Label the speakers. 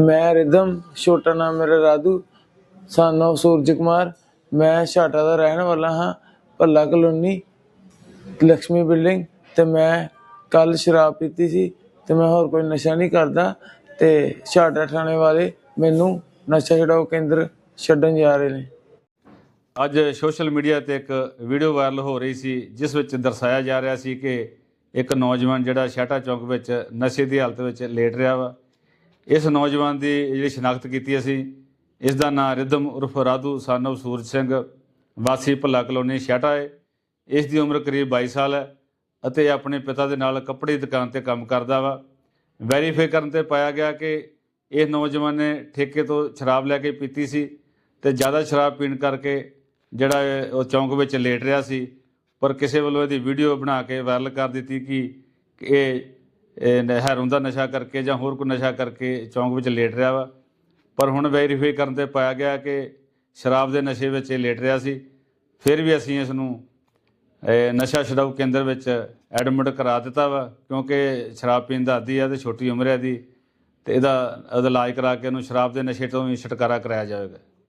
Speaker 1: ਮੈਂ ਰਿਦਮ, ਛੋਟਾ ਨਾਮ ਮੇਰਾ ਰਾਧੂ, ਸਾਨੋ ਸੂਰਜ ਕੁਮਾਰ ਮੈਂ ਛਾਟਾ ਦਾ ਰਹਿਣ ਵਾਲਾ ਹਾਂ, ਭੱਲਾ ਕਲੋਨੀ ਲక్ష్ਮੀ ਬਿਲਡਿੰਗ। ਤੇ ਮੈਂ ਕੱਲ ਸ਼ਰਾਬ ਪੀਤੀ ਸੀ, ਤੇ ਮੈਂ ਹੋਰ ਕੋਈ ਨਸ਼ਾ ਨਹੀਂ ਕਰਦਾ। ਤੇ ਛਾਟਾ ਥਾਣੇ ਵਾਲੇ ਮੈਨੂੰ ਨਸ਼ਾ ਛਡਾਓ ਕੇਂਦਰ ਛੱਡਣ ਜਾ ਰਹੇ ਨੇ।
Speaker 2: ਅੱਜ ਸੋਸ਼ਲ ਮੀਡੀਆ ਤੇ ਇੱਕ ਵੀਡੀਓ ਵਾਇਰਲ ਹੋ ਰਹੀ ਸੀ, ਜਿਸ ਵਿੱਚ ਦਰਸਾਇਆ ਜਾ ਰਿਹਾ ਸੀ ਕਿ ਇੱਕ ਨੌਜਵਾਨ ਜਿਹੜਾ ਸ਼ਾਟਾ ਚੌਂਕ ਵਿੱਚ ਨਸ਼ੇ ਦੀ ਹਾਲਤ ਵਿੱਚ ਲੇਟ ਰਿਹਾ ਵਾ। ਇਸ ਨੌਜਵਾਨ ਦੀ ਜਿਹੜੀ ਸ਼ਨਾਖਤ ਕੀਤੀ ਅਸੀਂ, ਇਸ ਦਾ ਨਾਮ ਰਿਦਮ ਉਰਫ ਰਾਧੂ ਸਾਨਵ ਸੂਰਜ ਸਿੰਘ, ਵਾਸੀ ਭੱਲਾ ਕਲੋਨੀ ਸ਼ਾਟਾ ਹੈ ਇਸ ਦੀ ਉਮਰ ਕਰੀਬ 22 ਸਾਲ ਹੈ ਅਤੇ ਆਪਣੇ ਪਿਤਾ ਦੇ ਨਾਲ ਕੱਪੜੇ ਦੀ ਦੁਕਾਨ ਤੇ ਕੰਮ ਕਰਦਾ ਵਾ। ਵੈਰੀਫਾਈ ਕਰਨ ਤੇ ਪਾਇਆ ਗਿਆ ਕਿ ਇਹ ਨੌਜਵਾਨ ਨੇ ਠੇਕੇ ਤੋਂ ਸ਼ਰਾਬ ਲੈ ਕੇ ਪੀਤੀ ਸੀ ਤੇ ਜ਼ਿਆਦਾ ਸ਼ਰਾਬ ਪੀਣ ਕਰਕੇ ਜਿਹੜਾ ਉਹ ਚੌਂਕ ਵਿੱਚ ਲੇਟ ਰਿਹਾ ਸੀ। ਪਰ ਕਿਸੇ ਵੱਲੋਂ ਇਹਦੀ ਵੀਡੀਓ ਬਣਾ ਕੇ ਵਾਇਰਲ ਕਰ ਦਿੱਤੀ ਕਿ ਇਹ ਇਹ ਨ- ਦਾ ਨਸ਼ਾ ਕਰਕੇ ਜਾਂ ਹੋਰ ਕੋਈ ਨਸ਼ਾ ਕਰਕੇ ਚੌਂਕ ਵਿੱਚ ਲੇਟ ਰਿਹਾ ਵਾ। ਪਰ ਹੁਣ ਵੈਰੀਫਾਈ ਕਰਨ ਤੇ ਪਾਇਆ ਗਿਆ ਕਿ ਸ਼ਰਾਬ ਦੇ ਨਸ਼ੇ ਵਿੱਚ ਇਹ ਲੇਟ ਰਿਹਾ ਸੀ। ਫਿਰ ਵੀ ਅਸੀਂ ਇਸ ਨੂੰ ਨਸ਼ਾ ਛਡਾਊ ਕੇਂਦਰ ਵਿੱਚ ਐਡਮਿਟ ਕਰਾ ਦਿੱਤਾ ਵਾ, ਕਿਉਂਕਿ ਸ਼ਰਾਬ ਪੀਣ ਦਾ ਆਦੀ ਆ ਤੇ ਛੋਟੀ ਉਮਰ ਹੈ ਦੀ ਤੇ ਇਹਦਾ ਇਹਦਾ ਇਲਾਜ ਕਰਾ ਕੇ ਇਹਨੂੰ ਸ਼ਰਾਬ ਦੇ ਨਸ਼ੇ ਤੋਂ ਵੀ ਛੁਟਕਾਰਾ ਕਰਾਇਆ ਜਾਵੇਗਾ।